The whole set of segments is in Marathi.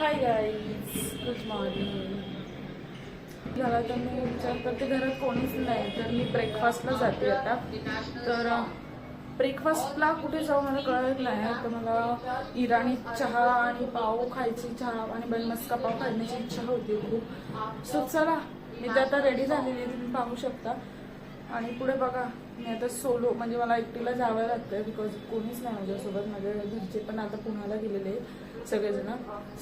हाय गाईज गुड मॉर्निंग झाला तर मी विचार करते घरात कोणीच नाही. तर मी ब्रेकफास्टला जाते आता. तर ब्रेकफास्टला कुठे जाऊ मला कळत नाही. तर मला इराणी चहा आणि पाव खायची चहा आणि बनमस्का पाव खाण्याची इच्छा होती खूप. सो चला. मी तर आता रेडी झालेली आहे. तुम्ही पाहू शकता. आणि पुढे बघा. मी आता सोलो म्हणजे मला एकटीला जावं लागतंय बिकॉज कोणीच नाही माझ्यासोबत. माझ्या घरचे पण आता पुण्याला गेलेले आहेत. सगळेजण.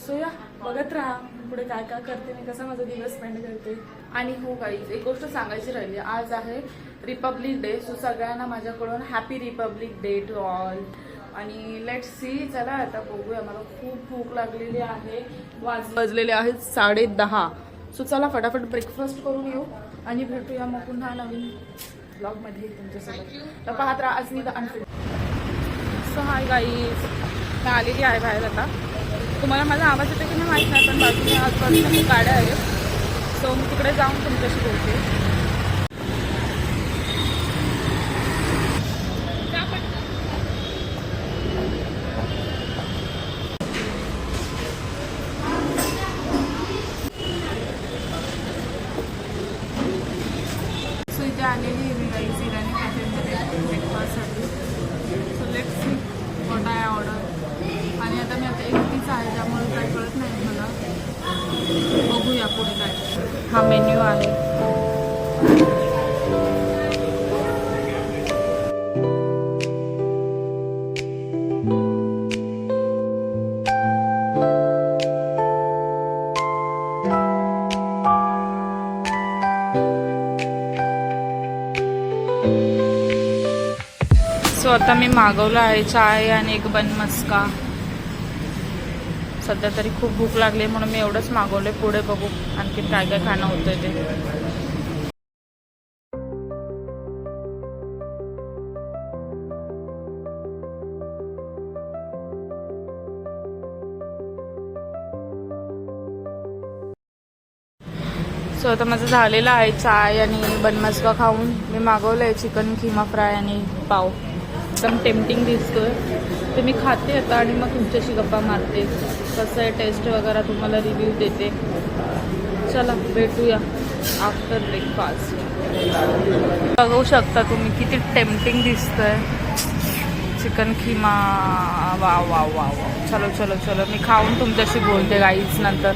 सो या बघत राहा पुढे काय काय करते मी कसा माझा दिवस स्पेंड करते. आणि हो काहीच एक गोष्ट सांगायची राहिली. आज आहे रिपब्लिक डे सो सगळ्यांना माझ्याकडून happy republic day to all आणि लेट सी चला आता बघूया. मला खूप भूक लागलेली आहे. वाज वाजलेले आहेत साडे दहा. सो चला फटाफट ब्रेकफास्ट करून येऊ आणि भेटूया मग पुन्हा नवीन ब्लॉगमध्ये तुमच्यासोबत. तर पाहत राहा आज मी सो हाय गाईज मी आलेली आहे बाहेर आता. तुम्हाला माझा आवाज येतो की नाही माहीत नाही पण बाजूने आजूबाजूला गाड्या आहेत. सो मी तिकडे जाऊन तुमच्याशी बोलते सो इथे आलेली आहे मी गाईज इराणी कॅफेमध्ये ब्रेकफास्टसाठी so let see what I order आणि आता मी आता एकटीच आहे त्यामुळे काय कळत नाही मला बघूया पुढे काय हा मेन्यू आहे. सो आता मी मागवलं आहे चाय आणि एक बन मस्का सध्या तरी खूप भूक लागली म्हणून मी एवढंच मागवलंय. पुढे बघू आणखी काय काय खाणं होतंय ते. सो आता माझं झालेलं आहे चाय आणि बनमस्का खाऊन. मी मागवलं आहे चिकन किमा फ्राय आणि पाव. एकदम टेम्पटिंग दिसतोय. ते मी खाते आता आणि मग तुमच्याशी गप्पा मारते. कसं आहे टेस्ट वगैरे तुम्हाला रिव्ह्यू देते. चला भेटूया आफ्टर ब्रेकफास्ट बघू शकता तुम्ही किती टेम्पटिंग दिसतंय. चिकन किमा वा वा वा वा. चलो चलो चलो. मी खाऊन तुमच्याशी बोलते गाईच नंतर.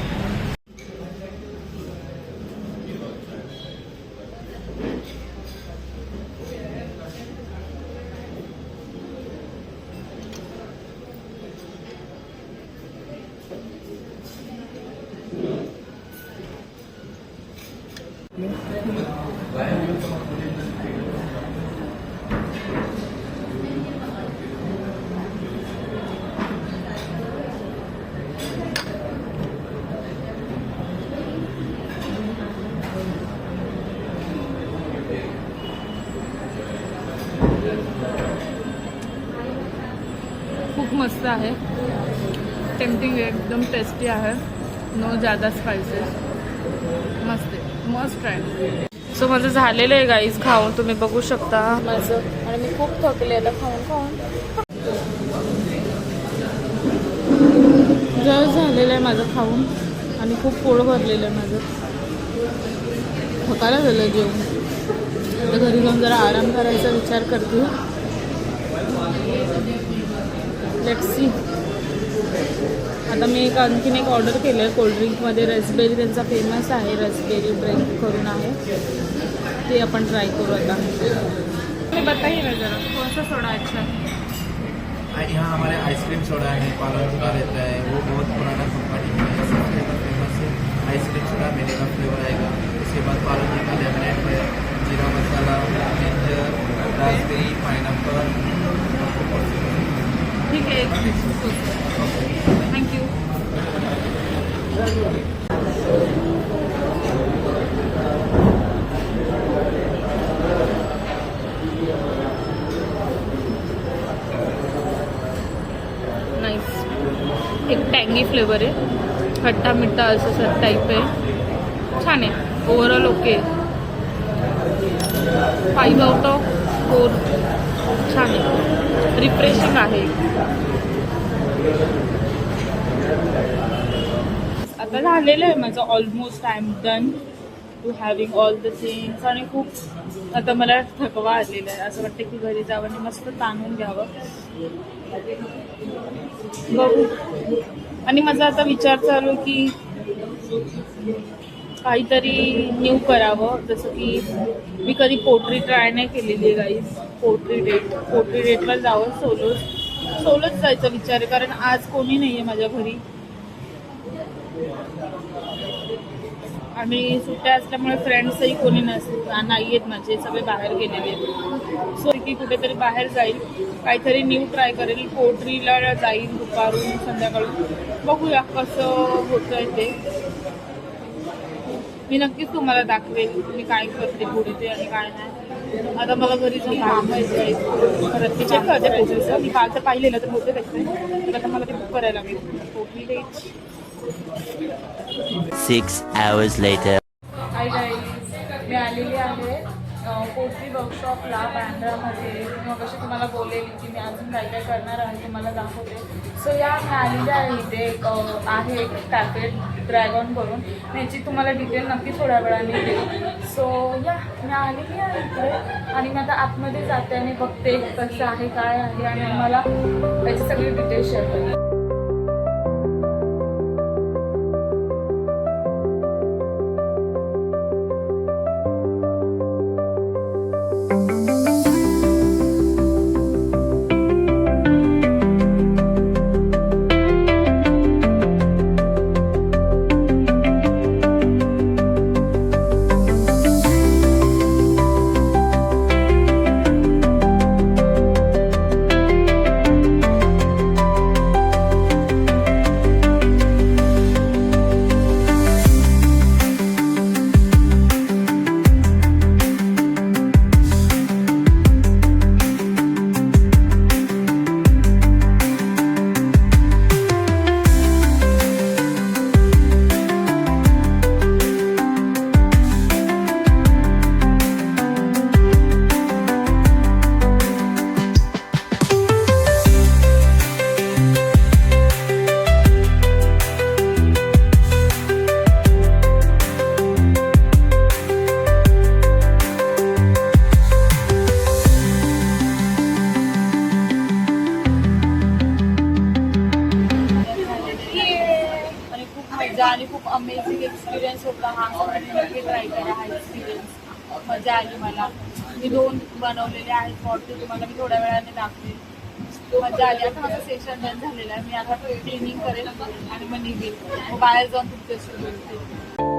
खूप मस्त आहे. टेम्पटिंग एकदम टेस्टी आहे. नो ज़्यादा स्पायसेस मस्त आहे. मस्त आहे. सो माझं झालेलं आहे गाईज खाऊन तुम्ही बघू शकता. माझं. आणि मी खूप थकले आता खाऊन खाऊन. जर झालेलं आहे माझं खाऊन. आणि खूप पोळ भरलेलं आहे माझं. थकायला झालं जेवण. आता घरी जाऊन जरा आराम करायचा विचार करते. लेट्स सी आता मी एक आणखीन एक ऑर्डर केलं आहे कोल्ड्रिंकमध्ये रसबेरी त्यांचा फेमस आहे. रसबेरी ड्रिंक करून आहे. ते आपण ट्राय करू आता. मी बताइए ना जरा. कौन सा सोडा अच्छा? है? हमारे आइसक्रीम सोडा है पालन का रहता है वो बहुत पुराना कंपनी है सबसे फेमस है आइसक्रीम सोडा मेरे का फ्लेवर आएगा उसके बाद पालन का लेमनेट है jeera masala ginger raspberry pineapple ठीक आहे. एक थँक्यू नाईस एक टँगी फ्लेवर आहे. खट्टा मिठा असं सर टाईप आहे. छान आहे. Overall okay five out of four छान आहे. रिफ्रेशिंग आहे. आता झालेलं आहे माझं almost I am done to having all the things आणि खूप आता मला थकवा आलेला आहे. असं वाटतं की घरी जावं आणि मस्त ताणून घ्यावं. बघू. आणि माझा आता विचार चालू आहे की काहीतरी न्यू करावं. जसं की मी कधी पोट्री ट्राय नाही केलेली आहे गाईज पोट्री डेट पोट्री डेटवर जावं. सोलो सोलोच जायचा विचार आहे. कारण आज कोणी नाही आहे माझ्या घरी. आणि सुट्ट्या असल्यामुळे फ्रेंड्सही कोणी नस नाही आहेत माझे म्हणजे सगळे बाहेर गेलेले आहेत. सो की कुठेतरी बाहेर जाईल. काहीतरी न्यू ट्राय करेल. पोट्रीला जाईल दुपारून संध्याकाळून. बघूया कसं होतं आहे ते. मी नक्कीच तुम्हाला दाखवेल मी काय करते पुढे ते आणि काय नाही. आता मला घरी जाऊन काम आहे परत चेक करते पोटरीचं. मी कालचं पाहिलेलं तर होते त्याचं तर आता मला ते बुक करायला लागेल. पोटली Six hours later. Hi guys मी आलेली आहे पोल्ट्री वर्कशॉपला बँड्रामध्ये मग अशी तुम्हाला बोलेल की मी अजून काय काय करणार आहे तुम्हाला दाखवते. सो या मी आलेली आहे इथे एक आहे एक पॅकेट ड्रॅगॉन करून मी याची तुम्हाला डिटेल नक्की थोड्या वेळाने देईल. सो या मी आलेली आहे इकडे आणि मी आता आतमध्ये जाते आणि बघते कसं आहे काय आहे आणि मला याची सगळी डिटेल शेअर करेल. होता हा ट्राय हा एक्सपिरियन्स मजा आली मला. मी दोन बनवलेले आहेत फॉट तुम्हाला मी थोड्या वेळाने दाखवेल मजा आली. आता माझं सेशन डन झालेलं आहे. मी आता क्लिनिंग करेल आणि मग निघेल बाहेर जाऊन तुमच्याशी बोलते.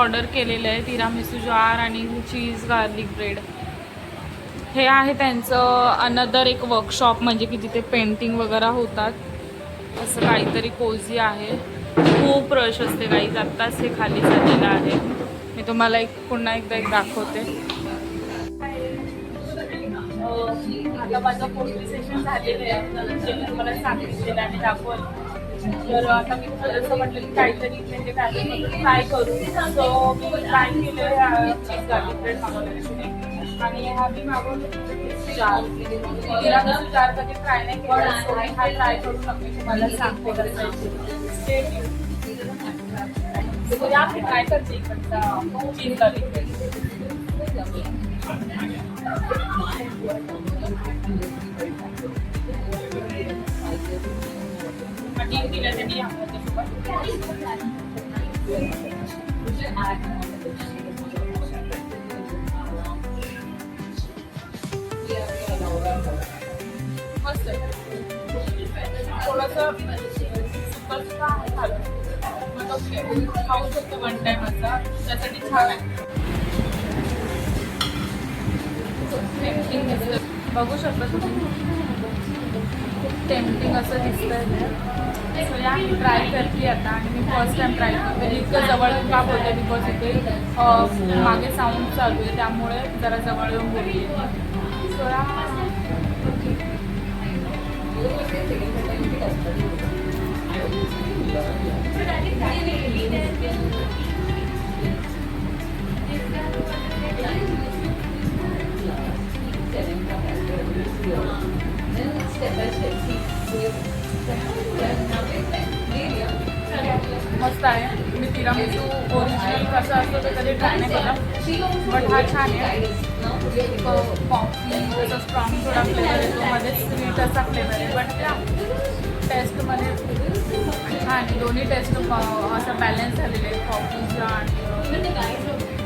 ऑर्डर केलेलं आहे तिरामिसू जार आणि चीज गार्लिक ब्रेड. हे आहे त्यांचं अनदर एक वर्कशॉप म्हणजे की जिथे पेंटिंग वगैरे होतात. असं काहीतरी कोझी आहे. खूप रश असते काही आत्ताच हे खाली झालेलं आहे. मी तुम्हाला एक पुन्हा एकदा एक दाखवते. आता माझं झालेलं आहे. तुम्हाला सांगितलेलं आणि दाखवलं. तर आता मी असं म्हटलं की काहीतरी म्हणजे काहीतरी ट्राय करू. सो मी ट्राय केलं चीज गार्लिक ब्रेड मागवलं आणि हा मी मागवलं चार तिला कसं चार कधी ट्राय नाही केलं so मी हा ट्राय करून नक्की तुम्हाला सांगते कसं आहे या ट्राय करते इकडचा चीज गार्लिक ब्रेड त्यांनी मस्त थोडंसं सुकं सुकं आहे मग खाऊ शकतो वन टाइम असा त्यासाठी छान आहे बघू शकता तुम्ही. टेम्पटिंग असं दिसतंय. सो या मी ट्राय करते आता आणि मी फर्स्ट टाइम ट्राय करते. इतकं जवळ का बोलते बिकॉज इथे मागे साऊंड चालू आहे. त्यामुळे जरा जवळ येऊन बोलते. सो या. मस्त आहे. मी तिरामिसू ओरिजिनल कसा असतो ते कधी ट्राय नाही केला बट हा छान आहे. कॉफी जसं स्ट्रॉंग थोडा फ्लेवर येतो मध्ये स्वीट असा फ्लेवर आहे बट त्या टेस्टमध्ये छान आहे. दोन्ही टेस्ट असं बॅलन्स झालेले आहे कॉफीचा आणि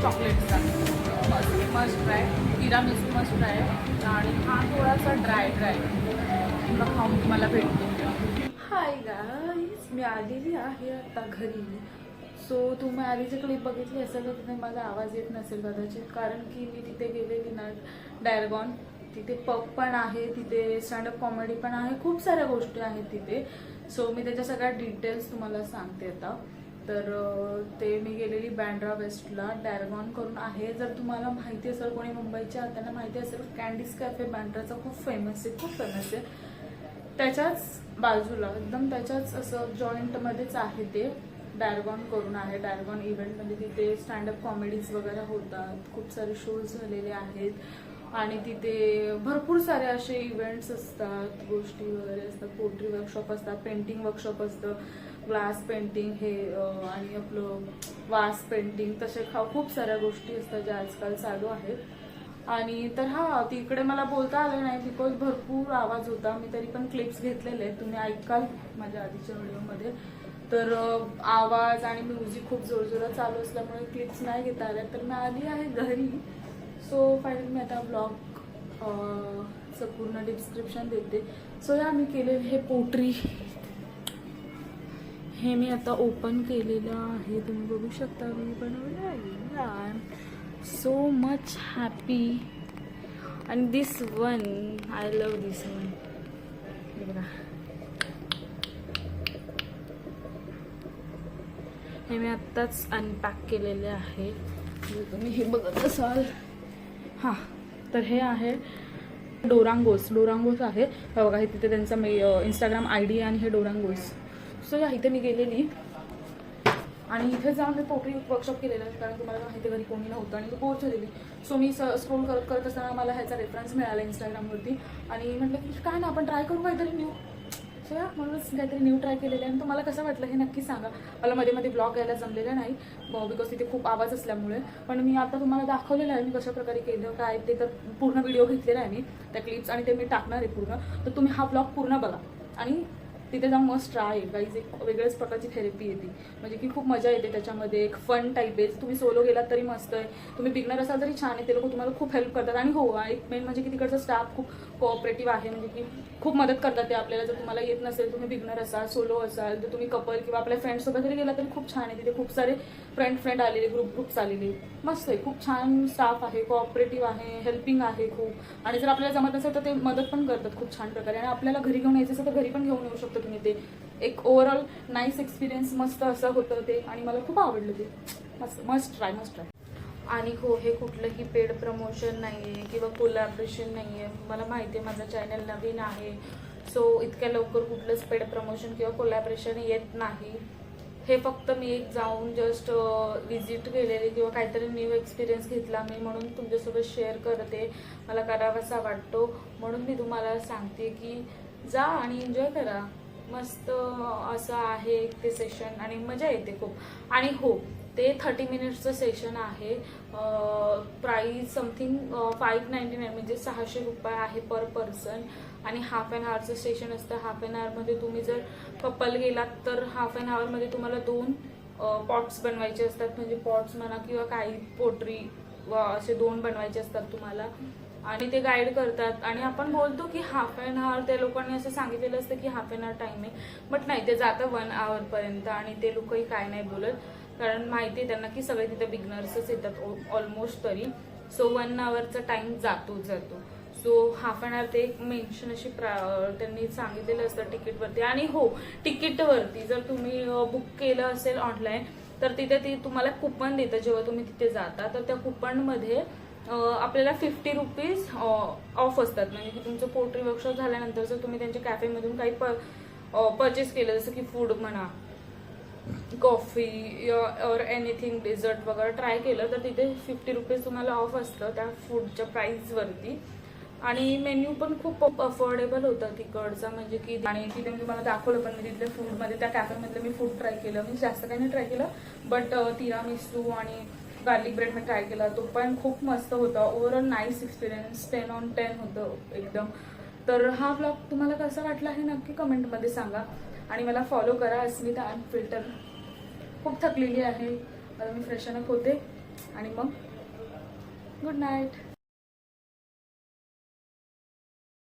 चॉकलेटचा मस्त must try tiramisu must try आणि हा थोडासा ड्राय ड्राय तुला खाऊन तुम्हाला भेटतो? हाय गाईज मी आलेली आहे आता घरी. सो तुम्ही आधीची क्लिप बघितली असेल तर तिथे माझा आवाज येत नसेल कदाचित. कारण की मी तिथे गेलेली ना डायरगॉन तिथे पब पण आहे तिथे स्टँडअप कॉमेडी पण आहे खूप साऱ्या गोष्टी आहेत तिथे. सो मी त्याच्या सगळ्या डिटेल्स तुम्हाला सांगते आता. तर ते मी गेलेली बँड्रा वेस्टला डॅरगॉन करून आहे. जर तुम्हाला माहिती असेल कोणी मुंबईच्या त्यांना माहिती असेल कॅन्डीज कॅफे बँड्राचा खूप फेमस आहे खूप फेमस आहे. त्याच्याच बाजूला एकदम त्याच्याच असं जॉईंटमध्येच आहे ते. डायरगॉन करून आहे. डायरगॉन इव्हेंट म्हणजे तिथे स्टँडअप कॉमेडीज वगैरे होतात. खूप सारे शोज झालेले आहेत. आणि तिथे भरपूर सारे असे इव्हेंट्स असतात. गोष्टी वगैरे असतात. पोट्री वर्कशॉप असतात. पेंटिंग वर्कशॉप असतं. ग्लास पेंटिंग हे आणि आपलं वास पेंटिंग तसे खा खूप साऱ्या गोष्टी असतात ज्या आजकाल चालू आहेत. आणि तर हा तिकडे मला बोलता आलं नाही बिकॉज भरपूर आवाज होता. मी तरी पण क्लिप्स घेतलेले आहेत. तुम्ही ऐकाल माझ्या आधीच्या व्हिडिओमध्ये. तर आवाज आणि म्युझिक खूप जोरजोरात चालू असल्यामुळे क्लिप्स नाही घेता आल्या. तर मी आली आहे घरी. सो फायनली मी आता ब्लॉग पूर्ण डिस्क्रिप्शन देते. सो या मी केलेलं हे पोट्री. हे मी आता ओपन केलेलं आहे. तुम्ही बघू शकता मी बनवलं आहे. या. सो मच हॅपी आणि this one I love this one बघा हे मी आत्ताच अनपॅक केलेले आहे. तुम्ही हे बघत असाल. हां तर हे आहे डोरांगोस. डोरांगोस आहे. बघा हे तिथे त्यांचा मी इंस्टाग्राम आय डी आणि हे डोरांगोस. सो या इथे मी गेलेली. आणि इथे जाऊन मी पोटरी वर्कशॉप केलेलं आहे कारण तुम्हाला माहिती घरी कोणी नव्हतं आणि मी बोर झालेली. सो मी स्क्रोल करत करत असताना मला ह्याचा रेफरन्स मिळाला इंस्टाग्रामवरती आणि म्हटलं की काय ना आपण ट्राय करू काहीतरी न्यू सो या म्हणूनच काहीतरी न्यू ट्राय केलेलं आहे. आणि तुम्हाला कसं वाटलं हे नक्की सांगा. मला मध्ये मध्ये ब्लॉग यायला जमलेला नाही बिकॉज तिथे खूप आवाज असल्यामुळे. पण मी आता तुम्हाला दाखवलेलं आहे मी कशा प्रकारे केलं काय ते तर पूर्ण व्हिडिओ घेतलेला आहे मी. त्या क्लिप्स आणि ते मी टाकणार आहे पूर्ण. तर तुम्ही हा ब्लॉग पूर्ण बघा. आणि तिथे जाऊन मस्त ट्राय गाईज एक वेगळ्याच प्रकारची थेरपी येते. म्हणजे की खूप मजा येते त्याच्यामध्ये. एक फन टाईप आहे. तुम्ही सोलो गेलात तरी मस्त आहे. तुम्ही बिगनर असाल तरी छान आहे. ते लोक तुम्हाला खूप हेल्प करतात. आणि हो एक मेन म्हणजे की तिकडचा स्टाफ खूप कोऑपरेटिव्ह आहे म्हणजे की खूप मदत करतात ते आपल्याला. जर तुम्हाला येत नसेल तुम्ही बिगनर असाल सोलो असाल तर तुम्ही कपल किंवा आपल्या फ्रेंड्ससोबत जरी गेला तरी खूप छान आहे. तिथे खूप सारे फ्रेंड फ्रेंड आलेले ग्रुप ग्रुप्स आलेले. मस्त आहे. खूप छान स्टाफ आहे कोऑपरेटिव्ह आहे हेल्पिंग आहे खूप. आणि जर आपल्याला जमत असेल तर ते मदत पण करतात खूप छान प्रकारे. आणि आपल्याला घरी घेऊन यायचं असेल तर घरी पण घेऊन येऊ शकतो तुम्ही ते. एक ओव्हरऑल नाईस एक्सपिरियन्स मस्त असं होतं ते. आणि मला खूप आवडलं ते. मस्त मस्ट ट्राय मस्ट ट्राय आणि हो हे कुठलंही पेड प्रमोशन नाही आहे किंवा कोलॅबरेशन नाही आहे मला माहिती आहे माझं चॅनल नवीन आहे. सो इतक्या लवकर कुठलंच पेड प्रमोशन किंवा कोलॅबरेशन येत नाही. हे फक्त मी एक जाऊन जस्ट विजिट केलेली किंवा काहीतरी न्यू एक्सपिरियन्स घेतला मी म्हणून तुमच्यासोबत शेअर करते. मला करावासा वाटतो. म्हणून मी तुम्हाला सांगते की जा आणि एन्जॉय करा. मस्त असं आहे ते सेशन आणि मजा येते खूप. आणि हो ते थर्टी मिनिट्सचं सेशन आहे. Price something five ninety nine म्हणजे सहाशे रुपये आहे पर पर्सन आणि हाफ अँड आवरचं सेशन असतं. हाफ अँड आवरमध्ये तुम्ही जर कपल गेलात तर हाफ अँड आवरमध्ये तुम्हाला दोन पॉट्स बनवायचे असतात. म्हणजे पॉट्स म्हणा किंवा काही पोट्री असे दोन बनवायचे असतात तुम्हाला. आणि ते गाईड करतात. आणि आपण बोलतो की हाफ अँड आवर त्या लोकांनी असं सांगितलेलं असतं की हाफ अँड आवर टाईम आहे. बट नाही ते जातं वन आवरपर्यंत आणि ते लोकही काय नाही बोलत. कारण माहिती आहे त्यांना की सगळे तिथे बिगनर्सच येतात ऑलमोस्ट तरी. सो वन आवरचा टाइम जातो जातो. सो हाफ अन आवर ते मेन्शन अशी प्रा त्यांनी सांगितलेलं असतं तिकीटवरती आणि हो तिकीटवरती जर तुम्ही बुक केलं असेल ऑनलाईन तर तिथे ती तुम्हाला कुपन देतं. जेव्हा तुम्ही तिथे जाता तर त्या कुपनमध्ये आपल्याला फिफ्टी रुपीज ऑफ असतात. म्हणजे की तुमचं पोल्ट्री वर्कशॉप झाल्यानंतर जर तुम्ही त्यांच्या कॅफेमधून काही परचेस केलं जसं की फूड म्हणा कॉफी और एनिथिंग डेझर्ट वगैरे ट्राय केलं तर तिथे फिफ्टी रुपीज तुम्हाला ऑफ असतं त्या फूडच्या प्राईसवरती आणि मेन्यू पण खूप अफोर्डेबल होतं तिकडचा म्हणजे की आणि तिथे म्हणजे मी तुम्हाला दाखवलं पण मी तिथल्या फूडमध्ये त्या कॅफेमधलं मी फूड ट्राय केलं. मी जास्त काही नाही ट्राय केलं बट तिरा मिस्टू आणि गार्लिक ब्रेड मी ट्राय केला. तो पण खूप मस्त होता. Overall nice experience ten on ten होतं एकदम. तर हा ब्लॉग तुम्हाला कसा वाटला हे नक्की कमेंटमध्ये सांगा. आणि मला फॉलो करा अस्मिता अनफिल्टर खूप थकलेली आहे. आता मी फ्रेशन अप होते. आणि मग गुड नाईट